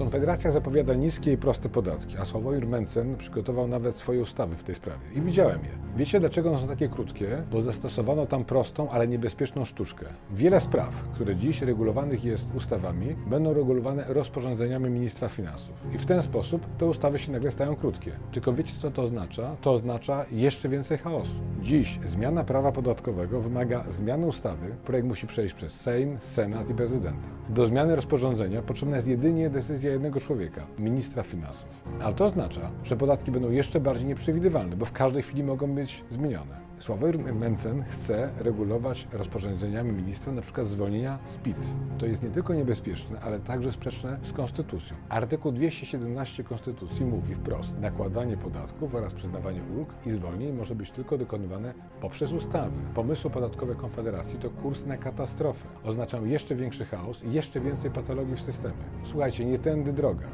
Konfederacja zapowiada niskie i proste podatki, a Sławomir Mencen przygotował nawet swoje ustawy w tej sprawie. I widziałem je. Wiecie dlaczego one są takie krótkie? Bo zastosowano tam prostą, ale niebezpieczną sztuczkę. Wiele spraw, które dziś regulowanych jest ustawami, będą regulowane rozporządzeniami ministra finansów. I w ten sposób te ustawy się nagle stają krótkie. Tylko wiecie co to oznacza? To oznacza jeszcze więcej chaosu. Dziś zmiana prawa podatkowego wymaga zmiany ustawy. Projekt musi przejść przez Sejm, Senat i prezydenta. Do zmiany rozporządzenia potrzebna jest jedynie decyzja jednego człowieka, ministra finansów. Ale to oznacza, że podatki będą jeszcze bardziej nieprzewidywalne, bo w każdej chwili mogą być zmienione. Sławomir Mencen chce regulować rozporządzeniami ministra na przykład zwolnienia z PIT. To jest nie tylko niebezpieczne, ale także sprzeczne z konstytucją. Artykuł 217 Konstytucji mówi wprost, nakładanie podatków oraz przyznawanie ulg i zwolnień może być tylko dokonywane poprzez ustawy. Pomysły podatkowe Konfederacji to kurs na katastrofę. Oznaczają jeszcze większy chaos i jeszcze więcej patologii w systemie. Słuchajcie, nie tędy droga.